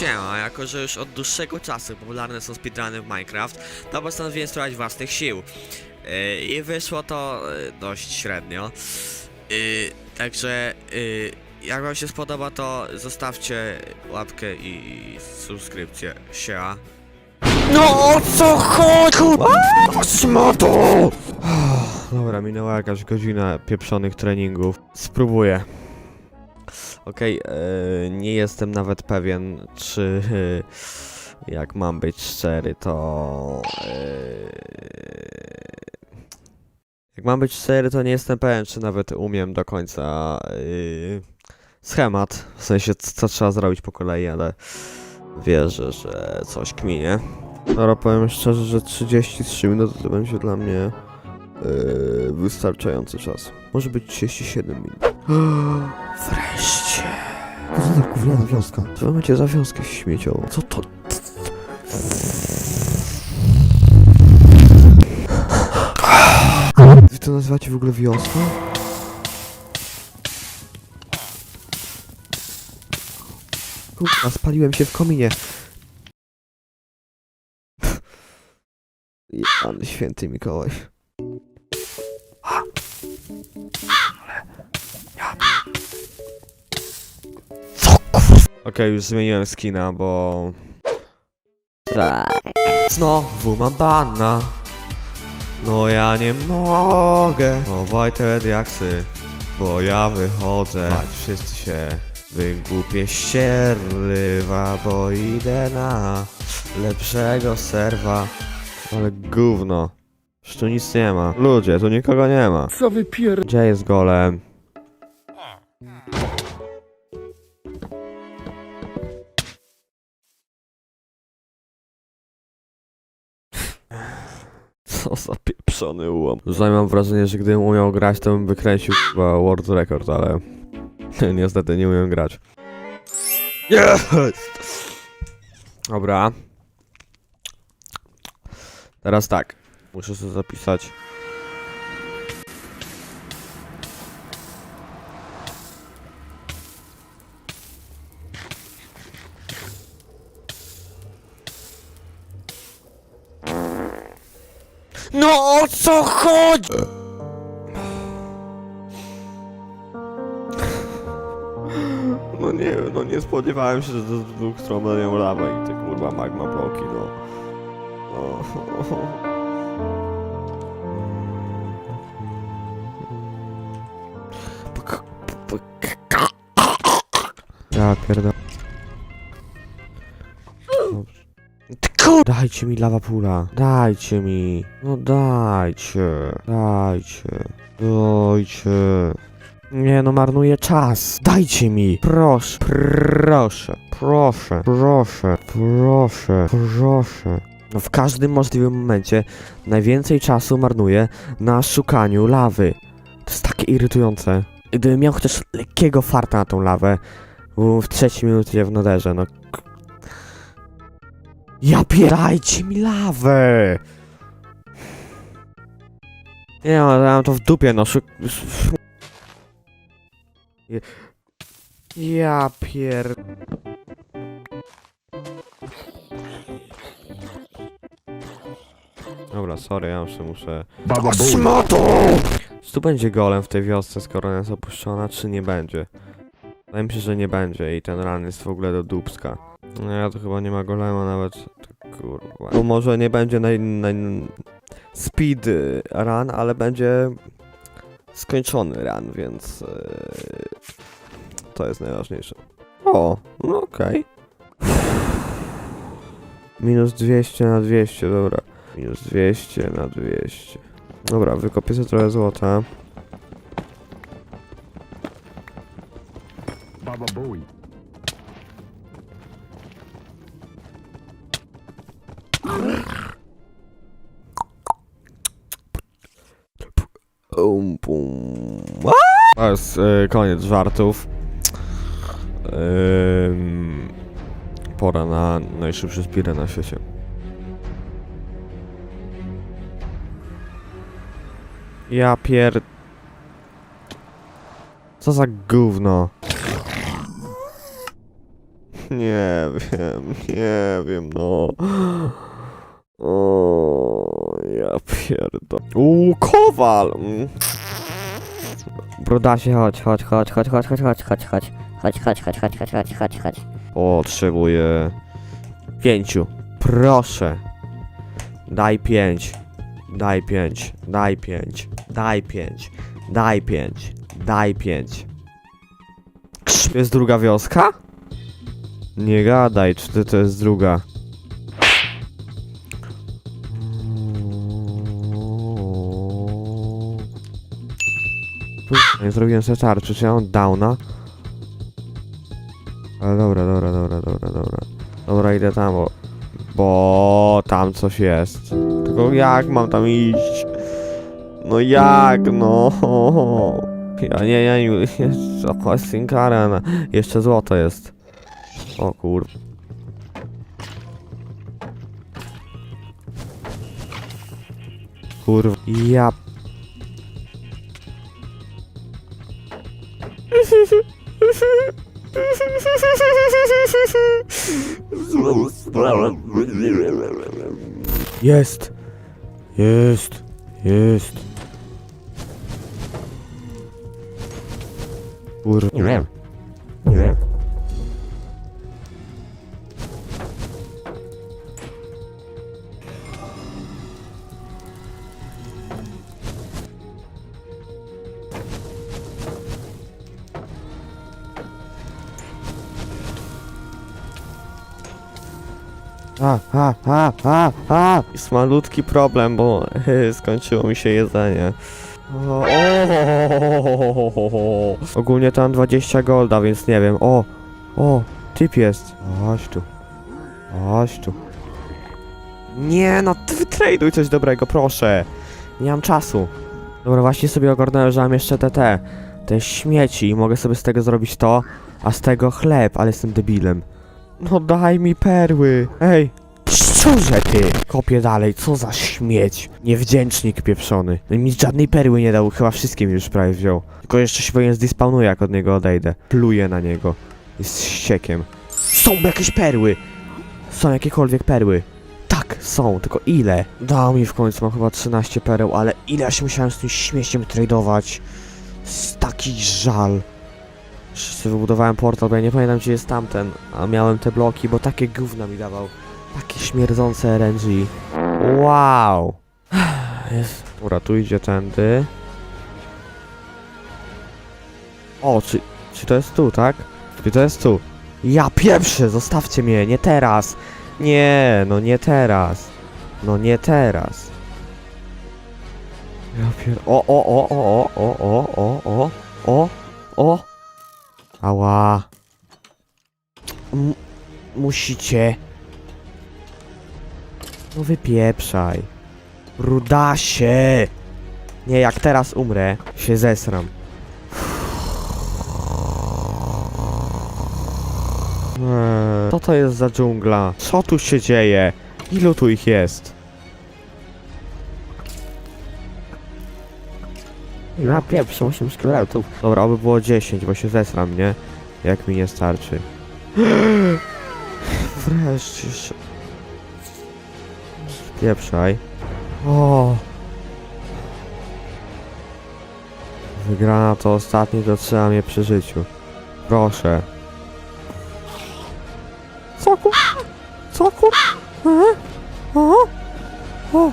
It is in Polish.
Siema, jako że już od dłuższego czasu popularne są speedruny w Minecraft, to postanowiłem spróbować własnych sił. Yy, I wyszło to yy, dość średnio. Yy, także yy, jak wam się spodoba, to zostawcie łapkę i subskrypcję. Siema. No o co chodzi? Smoto! Dobra, minęła jakaś godzina pieprzonych treningów. Spróbuję. Okej, e, nie jestem nawet pewien, czy jak mam być szczery, to. E, jak mam być szczery, to nie jestem pewien, czy nawet umiem do końca e, schemat. W sensie, co trzeba zrobić po kolei, ale wierzę, że coś kminie. Dobra, powiem szczerze, że 33 minuty to będzie dla mnie yy, wystarczający czas. Może być 37 minut. Wreszcie! Co za gówniana wioska? Co wy macie za wioskę śmieciową? Co to? Wy to nazywacie w ogóle wioską? Kurwa, spaliłem się w kominie. Jany święty Mikołaj. Okej, już zmieniłem skina, bo... Znowu mam bana. No ja nie mogę. Chowaj te diaksy, bo ja wychodzę. Mać, wszyscy się wygłupie ścierlywa, bo idę na lepszego serwa. Ale gówno. Już tu nic nie ma. Ludzie, tu nikogo nie ma. Co wy pier... Gdzie jest golem? Co za pieprzony ułom. Tutaj mam wrażenie, że gdybym umiał grać, to bym wykręcił chyba world record, ale niestety nie umiem grać. Jest! Dobra. Teraz tak. Muszę sobie zapisać. No o co chodzi? No nie, no nie spodziewałem się, że z dwóch stron będą lawę i te kurwa magma bloki, no. O. Ja pierdolę. Dobrze. Kur... Dajcie mi lawa pula. Dajcie mi. No dajcie. Dajcie. Dajcie. Nie no, marnuję czas. Dajcie mi. Proszę. Proszę. Proszę. Proszę. Proszę. Proszę. No w każdym możliwym momencie najwięcej czasu marnuję na szukaniu lawy. To jest takie irytujące. Gdybym miał chociaż lekkiego farta na tą lawę, w trzeciej minucie w naderze, no ja pierajcie mi lawę! Nie no, ja mam to w dupie, no szuk... sz- Je- Ja pier... Dobra, sorry, ja już muszę... Baba. Smoto! Czy tu będzie golem w tej wiosce, skoro ona jest opuszczona, czy nie będzie? Wydaje mi się, że nie będzie i ten ran jest w ogóle do dupska. No ja to chyba nie ma golema nawet. To kurwa. No może nie będzie naj, naj... speed run, ale będzie skończony run, więc yy, to jest najważniejsze. O, no okej. Minus 200 na 200, dobra. Minus 200 na 200. Dobra, wykopię sobie trochę złota. Um, pum. To jest e, koniec żartów. Ym, pora na najszybszy speedrun na świecie. Ja pier... Co za gówno. Nie wiem, nie wiem, no. O, ja pierdolę. Uuu, kowal! Mm. Brodasie, chodź, chodź, chodź, chodź, chodź, chodź, chodź, chodź, chodź. Chodź, chodź, chodź, chodź, chodź, chodź, chodź, chodź. Potrzebuję pięciu. Proszę. Daj pięć. Daj pięć. Daj pięć. Daj pięć. Daj pięć. Daj pięć. Krz, Jest druga wioska? Nie gadaj, czy to, to jest druga. Nie zrobiłem sobie tarczy, czy ja mam downa? Ale dobra, dobra, dobra, dobra, dobra. Dobra, idę tam, bo... Bo tam coś jest. Tylko jak mam tam iść? No jak, no? Ja nie, ja nie... Jeszcze Hostinkara, na- jeszcze złoto jest. O kur... Kurwa, ja... Jest! Jest! Jest! Kurwa. A, a, a, a! Jest malutki problem, bo skończyło mi się jedzenie. O, o, Ogólnie tam 20 golda, więc nie wiem. O, o, typ jest. Chodź tu. Chodź tu. Nie, no wytraduj coś dobrego, proszę. Nie mam czasu. Dobra, właśnie sobie ogarnąłem, że mam jeszcze te te, te śmieci i mogę sobie z tego zrobić to, a z tego chleb, ale jestem debilem. No daj mi perły. Ej. Szczurze ty! Kopię dalej, co za śmieć. Niewdzięcznik pieprzony. No mi żadnej perły nie dał, chyba wszystkie mi już prawie wziął. Tylko jeszcze się pewnie zdispawnuje, jak od niego odejdę. Pluję na niego. Jest ściekiem. Są jakieś perły! Są jakiekolwiek perły. Tak, są, tylko ile? Dał mi w końcu, mam chyba 13 pereł, ale ile ja się musiałem z tym śmieciem tradować? Z taki żal. Jeszcze wybudowałem portal, bo ja nie pamiętam gdzie jest tamten, a miałem te bloki, bo takie gówna mi dawał. Takie śmierdzące RNG. Wow! Jest. Dobra, tu idzie tędy. O, czy, czy to jest tu, tak? Czy to jest tu? Ja pierwszy, zostawcie mnie, nie teraz. Nie, no nie teraz. No nie teraz. Ja pier... O, o, o, o, o, o, o, o, o, o, o. Ała. M musicie. No wypieprzaj. Rudasie! Nie, jak teraz umrę, się zesram. Eee, Co to jest za dżungla? Co tu się dzieje? Ilu tu ich jest? Ja pierwszy 8 szkieletów. Dobra, oby było 10, bo się zesram, nie? Jak mi nie starczy. Wreszcie się... Pieprzaj. O. Wygrana to ostatni, to trzeba mnie przy życiu. Proszę. Co kur... Co kur... E? O? O?